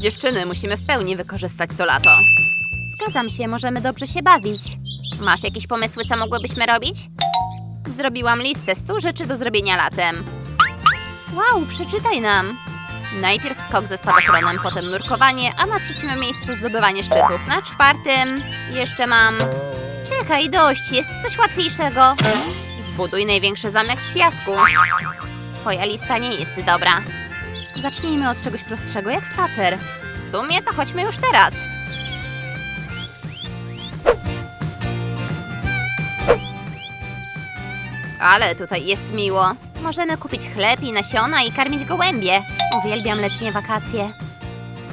Dziewczyny, musimy w pełni wykorzystać to lato. Zgadzam się, możemy dobrze się bawić. Masz jakieś pomysły, co mogłybyśmy robić? Zrobiłam listę 100 rzeczy do zrobienia latem. Wow, przeczytaj nam. Najpierw skok ze spadochronem, potem nurkowanie, a na trzecim miejscu zdobywanie szczytów. Na czwartym jeszcze mam... Czekaj, dość, jest coś łatwiejszego. Zbuduj największy zamek z piasku. Twoja lista nie jest dobra. Zacznijmy od czegoś prostszego, jak spacer. W sumie to chodźmy już teraz. Ale tutaj jest miło. Możemy kupić chleb i nasiona i karmić gołębie. Uwielbiam letnie wakacje.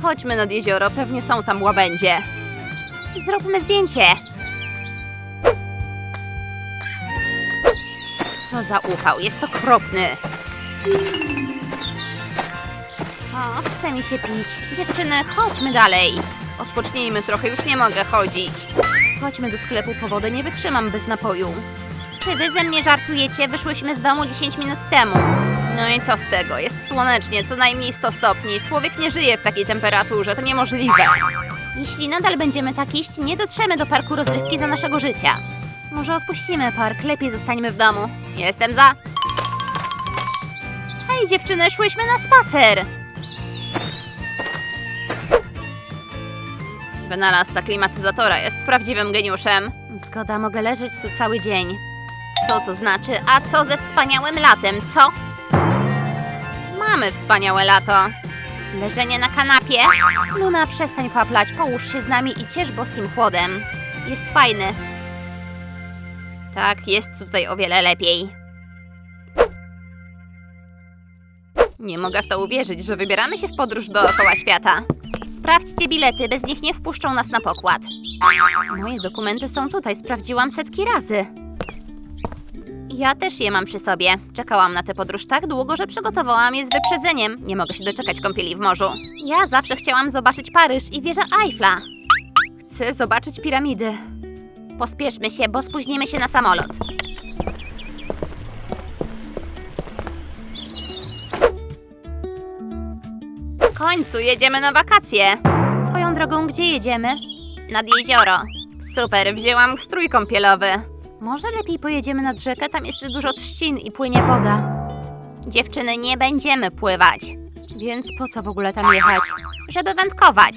Chodźmy nad jezioro, pewnie są tam łabędzie. Zróbmy zdjęcie. Co za upał, jest okropny. O, chce mi się pić. Dziewczyny, chodźmy dalej. Odpocznijmy trochę, już nie mogę chodzić. Chodźmy do sklepu po wodę, nie wytrzymam bez napoju. Czy wy ze mnie żartujecie? Wyszłyśmy z domu 10 minut temu. No i co z tego? Jest słonecznie, co najmniej 100 stopni. Człowiek nie żyje w takiej temperaturze, to niemożliwe. Jeśli nadal będziemy tak iść, nie dotrzemy do parku rozrywki za naszego życia. Może odpuścimy park, lepiej zostańmy w domu. Jestem za. Hej dziewczyny, szłyśmy na spacer! Wynalazca klimatyzatora jest prawdziwym geniuszem. Zgoda, mogę leżeć tu cały dzień. Co to znaczy? A co ze wspaniałym latem, co? Mamy wspaniałe lato. Leżenie na kanapie? Luna, przestań paplać, połóż się z nami i ciesz boskim chłodem. Jest fajny. Tak, jest tutaj o wiele lepiej. Nie mogę w to uwierzyć, że wybieramy się w podróż dookoła świata. Sprawdźcie bilety, bez nich nie wpuszczą nas na pokład. Moje dokumenty są tutaj, sprawdziłam setki razy. Ja też je mam przy sobie. Czekałam na tę podróż tak długo, że przygotowałam je z wyprzedzeniem. Nie mogę się doczekać kąpieli w morzu. Ja zawsze chciałam zobaczyć Paryż i wieżę Eiffla. Chcę zobaczyć piramidy. Pospieszmy się, bo spóźnimy się na samolot. Końcu jedziemy na wakacje. Swoją drogą, gdzie jedziemy? Nad jezioro. Super, wzięłam strój kąpielowy. Może lepiej pojedziemy nad rzekę, tam jest dużo trzcin i płynie woda. Dziewczyny, nie będziemy pływać. Więc po co w ogóle tam jechać? Żeby wędkować.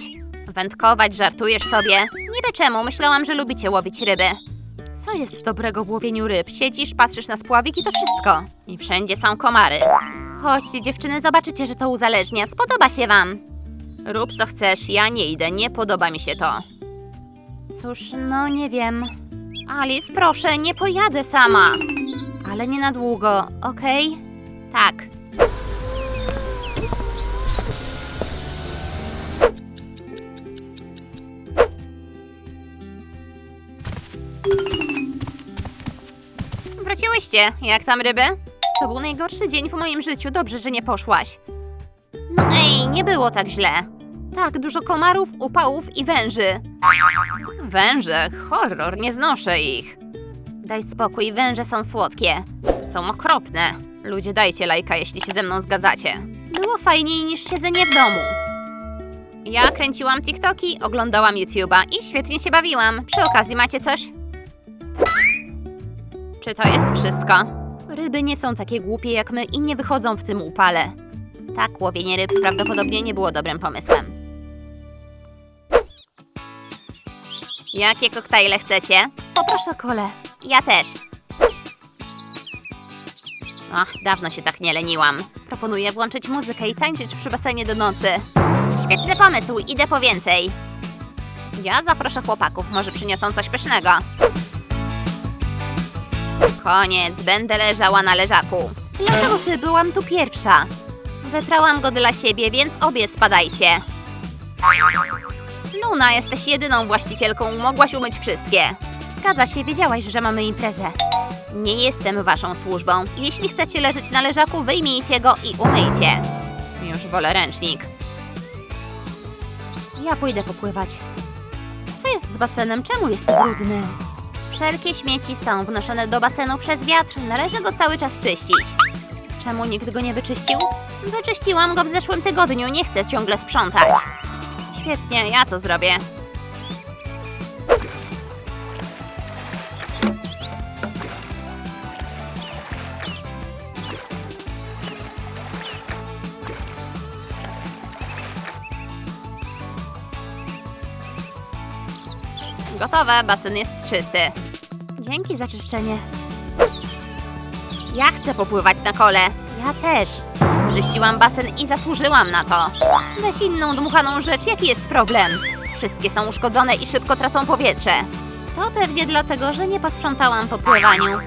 Wędkować, żartujesz sobie? Niby czemu, myślałam, że lubicie łowić ryby. Co jest dobrego w łowieniu ryb? Siedzisz, patrzysz na spławik i to wszystko. I wszędzie są komary. Chodźcie dziewczyny, zobaczycie, że to uzależnia. Spodoba się wam. Rób co chcesz, ja nie idę, nie podoba mi się to. Cóż, no nie wiem. Alice, proszę, nie pojadę sama. Ale nie na długo, okej? Tak. Wróciłyście. Jak tam ryby? To był najgorszy dzień w moim życiu. Dobrze, że nie poszłaś. No ej, nie było tak źle. Tak, dużo komarów, upałów i węży. Węże, horror, nie znoszę ich. Daj spokój, węże są słodkie. Są okropne. Ludzie, dajcie lajka, jeśli się ze mną zgadzacie. Było fajniej niż siedzenie w domu. Ja kręciłam TikToki, oglądałam YouTube'a i świetnie się bawiłam. Przy okazji macie coś? Czy to jest wszystko? Ryby nie są takie głupie jak my i nie wychodzą w tym upale. Tak, łowienie ryb prawdopodobnie nie było dobrym pomysłem. Jakie koktajle chcecie? Poproszę kole. Ja też. Ach, dawno się tak nie leniłam. Proponuję włączyć muzykę i tańczyć przy basenie do nocy. Świetny pomysł, idę po więcej. Ja zaproszę chłopaków, może przyniosą coś pysznego. Koniec, będę leżała na leżaku. Dlaczego ty byłam tu pierwsza? Wyprałam go dla siebie, więc obie spadajcie. Luna, jesteś jedyną właścicielką, mogłaś umyć wszystkie. Zgadza się, wiedziałaś, że mamy imprezę. Nie jestem waszą służbą. Jeśli chcecie leżeć na leżaku, wyjmijcie go i umyjcie. Już wolę ręcznik. Ja pójdę popływać. Co jest z basenem? Czemu jest brudny? Wszelkie śmieci są wnoszone do basenu przez wiatr, należy go cały czas czyścić. Czemu nikt go nie wyczyścił? Wyczyściłam go w zeszłym tygodniu, nie chcę ciągle sprzątać. Świetnie, ja to zrobię. Gotowe, basen jest czysty. Dzięki za czyszczenie. Ja chcę popływać na kole. Ja też. Czyściłam basen i zasłużyłam na to. Weź inną dmuchaną rzecz, jaki jest problem? Wszystkie są uszkodzone i szybko tracą powietrze. To pewnie dlatego, że nie posprzątałam po pływaniu.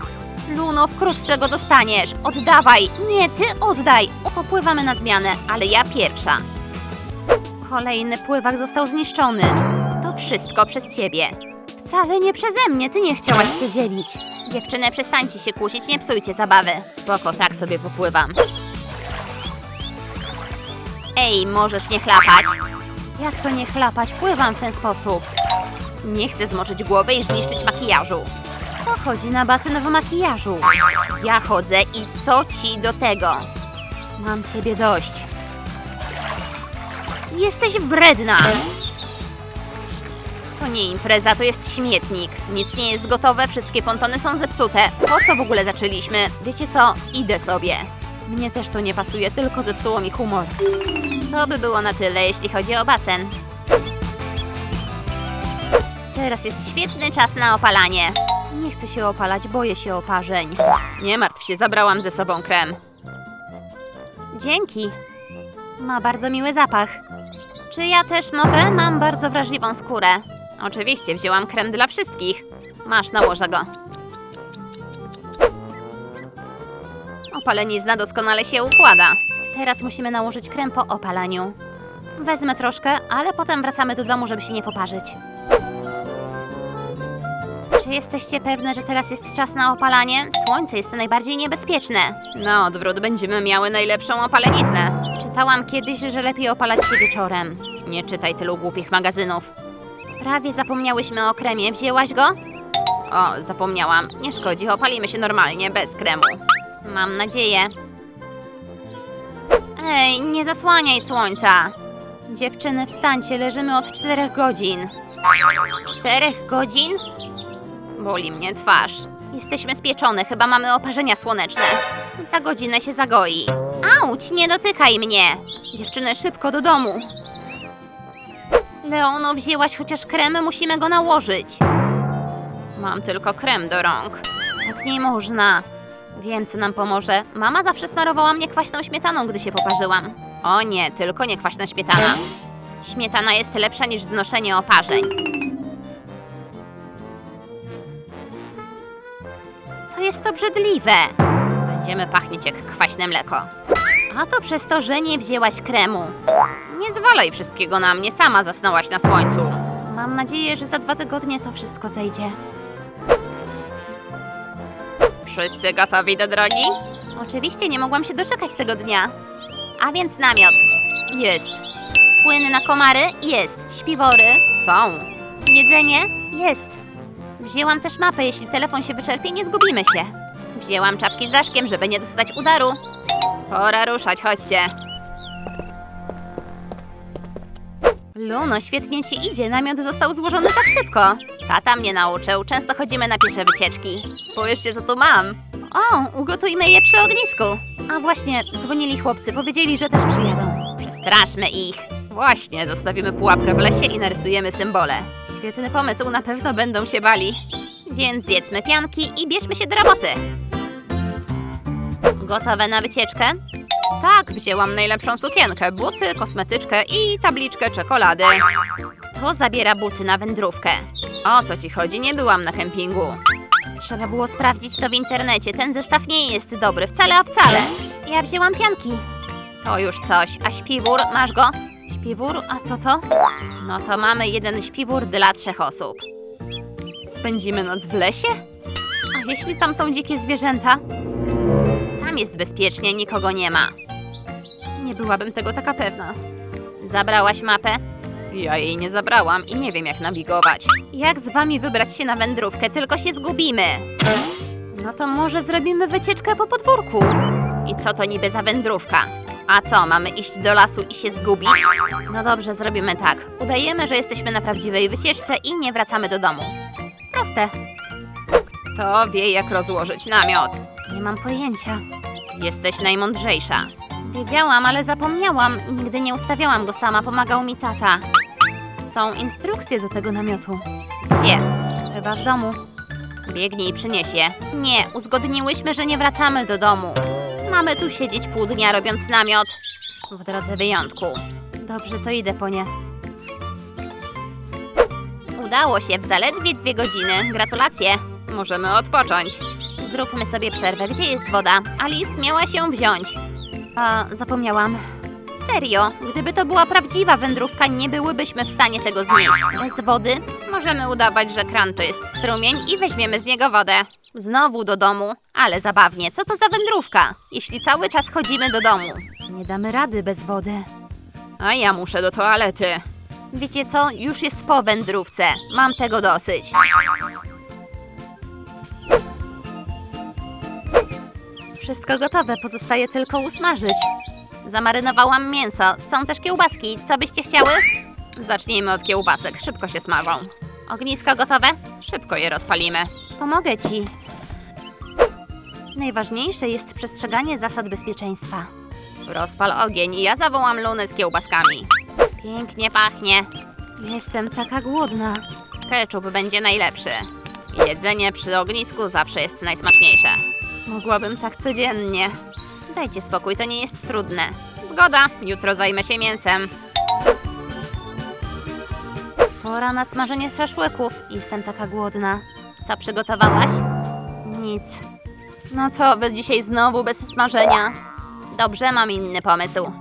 Luno, wkrótce go dostaniesz. Oddawaj. Nie, ty oddaj. Popływamy na zmianę, ale ja pierwsza. Kolejny pływak został zniszczony. Wszystko przez ciebie. Wcale nie przeze mnie, ty nie chciałaś się dzielić. Dziewczyny, przestańcie się kłócić, nie psujcie zabawy. Spoko, tak sobie popływam. Ej, możesz nie chlapać. Jak to nie chlapać? Pływam w ten sposób. Nie chcę zmoczyć głowy i zniszczyć makijażu. To chodzi na basen w makijażu. Ja chodzę i co ci do tego? Mam ciebie dość. Jesteś wredna! To nie impreza, to jest śmietnik. Nic nie jest gotowe, wszystkie pontony są zepsute. Po co w ogóle zaczęliśmy? Wiecie co? Idę sobie. Mnie też to nie pasuje, tylko zepsuło mi humor. To by było na tyle, jeśli chodzi o basen. Teraz jest świetny czas na opalanie. Nie chcę się opalać, boję się oparzeń. Nie martw się, zabrałam ze sobą krem. Dzięki. Ma bardzo miły zapach. Czy ja też mogę? Mam bardzo wrażliwą skórę. Oczywiście, wzięłam krem dla wszystkich. Masz, nałożę go. Opalenizna doskonale się układa. Teraz musimy nałożyć krem po opalaniu. Wezmę troszkę, ale potem wracamy do domu, żeby się nie poparzyć. Czy jesteście pewne, że teraz jest czas na opalanie? Słońce jest najbardziej niebezpieczne. Na odwrót będziemy miały najlepszą opaleniznę. Czytałam kiedyś, że lepiej opalać się wieczorem. Nie czytaj tylu głupich magazynów. Prawie zapomniałyśmy o kremie. Wzięłaś go? O, zapomniałam. Nie szkodzi, opalimy się normalnie, bez kremu. Mam nadzieję. Ej, nie zasłaniaj słońca. Dziewczyny, wstańcie, leżymy od czterech godzin. Czterech godzin? Boli mnie twarz. Jesteśmy spieczone, chyba mamy oparzenia słoneczne. Za godzinę się zagoi. Auć, nie dotykaj mnie! Dziewczyny, szybko do domu. Leono, wzięłaś chociaż krem, musimy go nałożyć. Mam tylko krem do rąk. Tak nie można. Wiem, co nam pomoże. Mama zawsze smarowała mnie kwaśną śmietaną, gdy się poparzyłam. O nie, tylko nie kwaśna śmietana. Śmietana jest lepsza niż znoszenie oparzeń. To jest obrzydliwe. Będziemy pachnieć jak kwaśne mleko. A to przez to, że nie wzięłaś kremu. Nie zwalaj wszystkiego na mnie, sama zasnęłaś na słońcu. Mam nadzieję, że za dwa tygodnie to wszystko zejdzie. Wszyscy gotowi do drogi? Oczywiście nie mogłam się doczekać tego dnia. A więc namiot. Jest. Płyn na komary? Jest. Śpiwory? Są. Jedzenie? Jest. Wzięłam też mapę, jeśli telefon się wyczerpie, nie zgubimy się. Wzięłam czapki z daszkiem, żeby nie dostać udaru. Pora ruszać, chodźcie. Luno, świetnie ci idzie, namiot został złożony tak szybko. Tata mnie nauczył, często chodzimy na piesze wycieczki. Spójrzcie, co tu mam. O, ugotujmy je przy ognisku. A właśnie, dzwonili chłopcy, powiedzieli, że też przyjadą. Przestraszmy ich. Właśnie, zostawimy pułapkę w lesie i narysujemy symbole. Świetny pomysł, na pewno będą się bali. Więc zjedzmy pianki i bierzmy się do roboty. Gotowe na wycieczkę? Tak, wzięłam najlepszą sukienkę, buty, kosmetyczkę i tabliczkę czekolady. Kto zabiera buty na wędrówkę? O co ci chodzi? Nie byłam na kempingu. Trzeba było sprawdzić to w internecie. Ten zestaw nie jest dobry, wcale a wcale. Ja wzięłam pianki. To już coś. A śpiwór, masz go? Śpiwór, a co to? No to mamy jeden śpiwór dla trzech osób. Spędzimy noc w lesie? A jeśli tam są dzikie zwierzęta? Tam jest bezpiecznie, nikogo nie ma. Nie byłabym tego taka pewna. Zabrałaś mapę? Ja jej nie zabrałam i nie wiem jak nawigować. Jak z wami wybrać się na wędrówkę, tylko się zgubimy? No to może zrobimy wycieczkę po podwórku. I co to niby za wędrówka? A co, mamy iść do lasu i się zgubić? No dobrze, zrobimy tak. Udajemy, że jesteśmy na prawdziwej wycieczce i nie wracamy do domu. Proste. Kto wie, jak rozłożyć namiot? Mam pojęcia. Jesteś najmądrzejsza. Wiedziałam, ale zapomniałam. Nigdy nie ustawiałam go sama, pomagał mi tata. Są instrukcje do tego namiotu. Gdzie? Chyba w domu. Biegnij i przynieś je. Nie, uzgodniłyśmy, że nie wracamy do domu. Mamy tu siedzieć pół dnia robiąc namiot. W drodze wyjątku. Dobrze, to idę po nie. Udało się w zaledwie dwie godziny. Gratulacje. Możemy odpocząć. Zróbmy sobie przerwę. Gdzie jest woda? Alice miała się wziąć. A, zapomniałam. Serio, gdyby to była prawdziwa wędrówka, nie byłybyśmy w stanie tego znieść. Bez wody? Możemy udawać, że kran to jest strumień i weźmiemy z niego wodę. Znowu do domu. Ale zabawnie, co to za wędrówka? Jeśli cały czas chodzimy do domu. Nie damy rady bez wody. A ja muszę do toalety. Wiecie co? Już jest po wędrówce. Mam tego dosyć. Wszystko gotowe, pozostaje tylko usmażyć. Zamarynowałam mięso. Są też kiełbaski. Co byście chciały? Zacznijmy od kiełbasek. Szybko się smażą. Ognisko gotowe? Szybko je rozpalimy. Pomogę ci. Najważniejsze jest przestrzeganie zasad bezpieczeństwa. Rozpal ogień i ja zawołam Lunę z kiełbaskami. Pięknie pachnie. Jestem taka głodna. Ketchup będzie najlepszy. Jedzenie przy ognisku zawsze jest najsmaczniejsze. Mogłabym tak codziennie. Dajcie spokój, to nie jest trudne. Zgoda, jutro zajmę się mięsem. Pora na smażenie szaszłyków. Jestem taka głodna. Co przygotowałaś? Nic. No co, wy dzisiaj znowu bez smażenia? Dobrze, mam inny pomysł.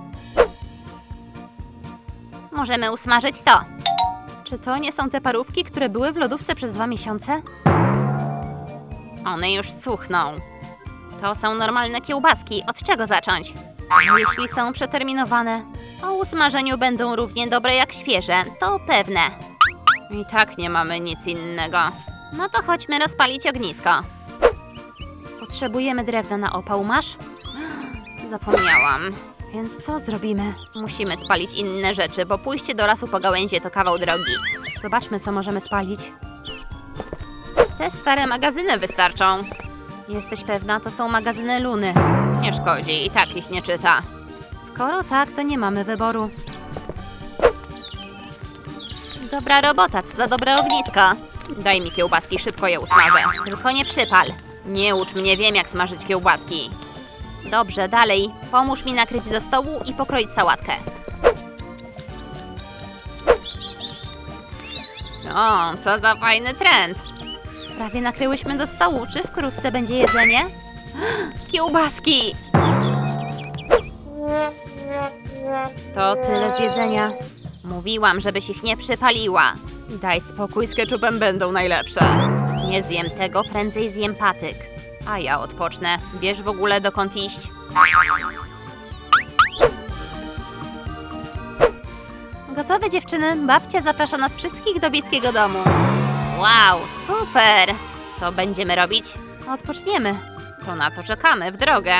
Możemy usmażyć to. Czy to nie są te parówki, które były w lodówce przez dwa miesiące? One już cuchną. To są normalne kiełbaski. Od czego zacząć? Jeśli są przeterminowane, O usmażeniu będą równie dobre jak świeże, to pewne. I tak nie mamy nic innego. No to chodźmy rozpalić ognisko. potrzebujemy drewna na opał. Masz? Zapomniałam. Więc co zrobimy? Musimy spalić inne rzeczy, bo pójście do lasu po gałęzie to kawał drogi. Zobaczmy, co możemy spalić. Te stare magazyny wystarczą. Jesteś pewna, to są magazyny Luny. Nie szkodzi, i tak ich nie czyta. Skoro tak, to nie mamy wyboru. Dobra robota, co za dobre ognisko. Daj mi kiełbaski, szybko je usmażę. Tylko nie przypal. Nie ucz mnie, wiem jak smażyć kiełbaski. Dobrze, dalej. Pomóż mi nakryć do stołu i pokroić sałatkę. O, co za fajny trend. Prawie nakryłyśmy do stołu. Czy wkrótce będzie jedzenie? Kiełbaski! To tyle z jedzenia. Mówiłam, żebyś ich nie przypaliła. Daj spokój, z ketchupem będą najlepsze. Nie zjem tego, prędzej zjem patyk. A ja odpocznę. Wiesz w ogóle dokąd iść? Gotowe dziewczyny, babcia zaprasza nas wszystkich do wiejskiego domu. Wow, super! Co będziemy robić? Odpoczniemy. To na co czekamy? W drogę.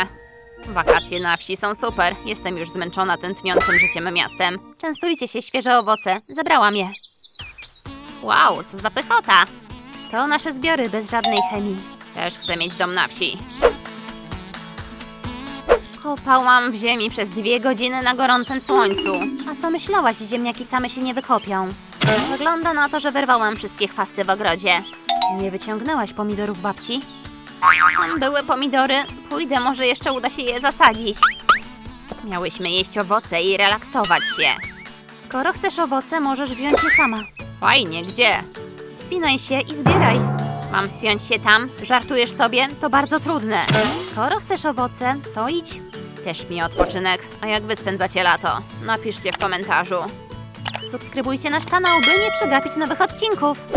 Wakacje na wsi są super. Jestem już zmęczona tętniącym życiem miastem. Częstujcie się, świeże owoce. Zebrałam je. Wow, co za pychota! To nasze zbiory bez żadnej chemii. Też chcę mieć dom na wsi. Kopałam w ziemi przez dwie godziny na gorącym słońcu. A co myślałaś, ziemniaki same się nie wykopią? Wygląda na to, że wyrwałam wszystkie chwasty w ogrodzie. Nie wyciągnęłaś pomidorów babci? Były pomidory. Pójdę, może jeszcze uda się je zasadzić. Miałyśmy jeść owoce i relaksować się. Skoro chcesz owoce, możesz wziąć je sama. Fajnie, gdzie? Spinaj się i zbieraj. Mam spiąć się tam? Żartujesz sobie? To bardzo trudne. Skoro chcesz owoce, to idź. Też mi odpoczynek. A jak wy spędzacie lato? Napiszcie w komentarzu. Subskrybujcie nasz kanał, by nie przegapić nowych odcinków.